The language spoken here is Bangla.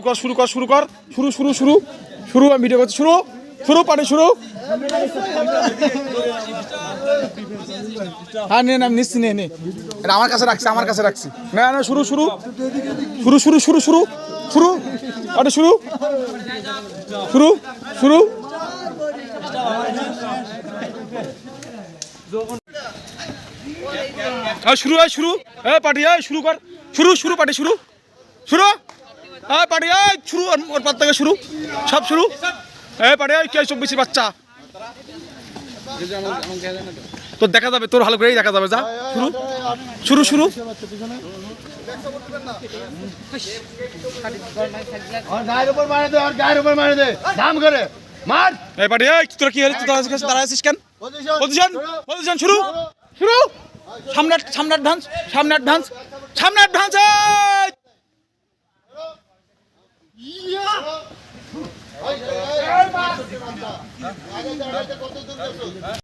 শুরু কর শুরু কর শুরু কর। শুরু শুরু শুরু। শুরু, আমি ভিডিও করছি। শুরু শুরু, পানি, শুরু। হ্যাঁ নে, না নিচ্ছি, নে নে। আমার কাছে রাখছি, আমার কাছে রাখছি। না না, শুরু শুরু। শুরু শুরু শুরু শুরু। শুরু আরে শুরু। শুরু শুরু। হ্যাঁ শুরু, হয়, শুরু। হ্যাঁ পার্টি হয়, শুরু কর। শুরু শুরু পার্টি শুরু। শুরু। হ্যাঁ পার্টি হয় শুরু ওর- পার থেকে শুরু সব শুরু। পার্টি হয় কে চব্বিশের বাচ্চা। তোর দেখা যাবে তোর ভালো করেই দেখা যাবে যা শুরু। শুরু শুরু। মারে এই এই তোরা কি হলো তুই দাঁড়া আছিস দাঁড়া আছিস কেন? পজিশন পজিশন শুরু। শুরু। সামনে সামনে অ্যাডভান্স সামনে অ্যাডভান্স সামনে অ্যাডভান্স কত দূর